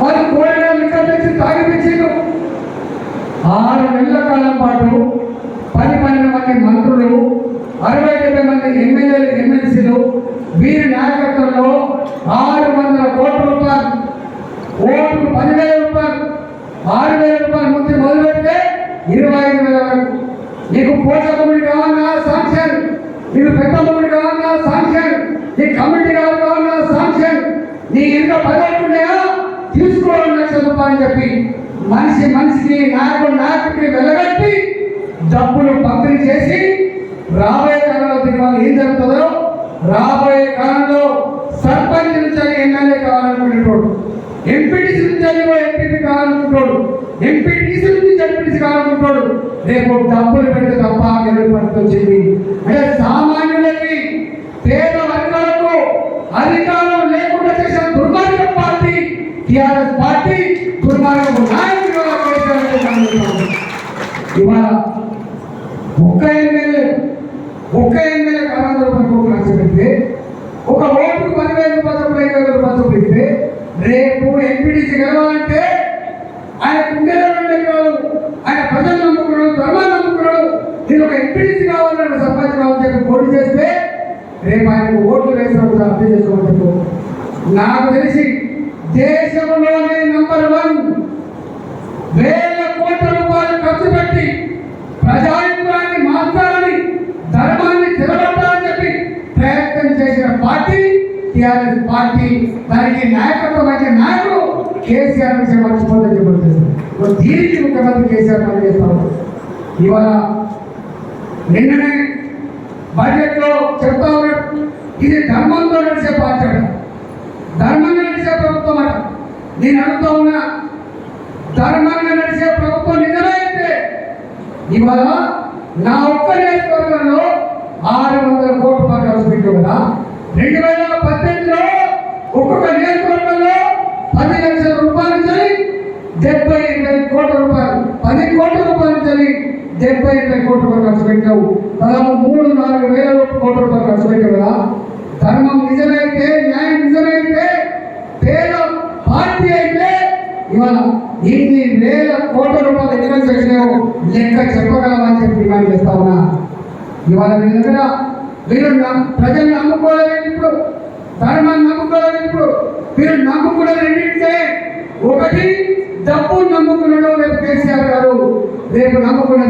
వాళ్ళు కోరిన లిక్కర్ తెచ్చి తాగిపించారు ఆరు నెలల కాలం పాటు పది పన్నెండు మంది మంత్రులు అరవై డెబ్బై మంది ఎమ్మెల్యేలు ఎమ్మెల్సీలు వీరి నాయకత్వంలో ఆరు వందల కోట్ల రూపాయలు ఓట్లు పదివేల రూపాయలు ఆరు వేల రూపాయల మొదలు మొదలుపెడితే ఇరవై ఐదు వేల వరకు. నీకు పోషకముడి కావాలన్నా సాంక్షన్ నీకు పెద్ద ముడి కావాలన్నా సాంక్షన్ నీ కమిటీ కావాలన్నా సాంక్షన్ నీ ఇంకా పదవుతున్నాయా తీసుకోవాలి లక్షల రూపాయలు చెప్పి మనిషి మనిషికి నాయకుడు నాయకుడికి వెళ్ళగట్టి డబ్బులు పంపిణీ చేసి రాబోయే కాలంలో దీనివల్ల ఏం జరుగుతుందో రాబోయే కాలంలో సర్పంచ్ నుంచి ఎమ్మెల్యే కావాలనుకునేటోడు ఎంపీటీసీ నుంచి ఎంపీపీ కావాలనుకుంటాడు ఎంపీటీసీ నుంచి ఎంపీటీసీ కావాలనుకుంటాడు రేపు డబ్బులు పెడితే తప్ప గెలుపు వచ్చింది అంటే టిఆర్ఎస్ పార్టీ దుర్మార్గ నాయకుడు ఇవాళ ఒక్క ఎమ్మెల్యే ఒక్క ఎమ్మెల్యే కాలంలో మనకు లక్ష పెడితే ఒక ఓటుకు పదివేల రూపాయలు ఐదు వేల రూపాయలు చొప్పున రేపు ఎంపీడీసీ గెలవాలంటే ఆయన కుండేలు ఆయన ప్రజలు నమ్ముకున్నాడు ధర్మాన్ని నమ్ముకున్నాడు. నేను ఒక ఎంపీడీసీ కావాలని సర్పంచ్ కావాలని చెప్పి పోటీ చేస్తే రేపు ఆయనకు ఓట్లు వేసినప్పుడు అర్థం చేసుకోమని నాకు తెలిసి దేశంలోనే నంబర్ వన్ వేల కోట్ల రూపాయలు ఖర్చు పెట్టి ప్రజాయుద్ధాన్ని మార్చాలని ధర్మాన్ని తిరగొట్టాలని చెప్పి ప్రయత్నం చేసిన పార్టీ టిఆర్ఎస్ పార్టీ దానికి నాయకత్వం అయితే నాయకుడు కేసీఆర్ విషయం మర్చిపోతుందని చెప్పి దీనికి ముఖ్యమంత్రి కేసీఆర్ పనిచేస్తాం ఇవాళ నిన్ననే బడ్జెట్లో చెప్తా ఉన్నాడు ఇది ధర్మంతో నడిచే పార్టీ అట ధర్మంగా నడిచే ప్రభుత్వం అట నేను అడుగుతా ఉన్నా ధర్మంగా నడిచే ప్రభుత్వం నిజమైతే ఇవాళ నా ఒక్క నియోజకవర్గంలో ఆరు వందల కోట్ల రూపాయలు ఖర్చు కదా. రెండు వేల పద్దెనిమిదిలో ఒక్కొక్క నియోజకవర్గంలో పది లక్షల రూపాయలు నుంచి డెబ్బై ఎనభై కోట్ల రూపాయలు పది కోట్ల రూపాయలు నుంచి డెబ్బై ఎనభై కోట్ల రూపాయలు ఖర్చు పెట్టావు దాదాపు మూడు నాలుగు వేల కోట్ల రూపాయలు ఖర్చు పెట్టావు కదా ధర్మం నిజమైతే న్యాయం నిజమైతే పేద పార్టీ అయితే ఇవాళ ఇన్ని వేల కోట్ల రూపాయలు ఎన్నికలు చేసినావు లెక్క చెప్పగలమని చెప్పి డిమాండ్ చేస్తా ఉన్నా. ఇవాళ మీ దగ్గర మీరు ప్రజల్ని నమ్ముకోలేదు ఇప్పుడు ధర్మాన్ని నమ్ముకోలేదు ఇప్పుడు మీరు నమ్ముకున్నది ఏంటంటే ఒకటి డబ్బు నమ్ముకున్నాడు రేపు కేసీఆర్ గారు రేపు నమ్ముకున్నది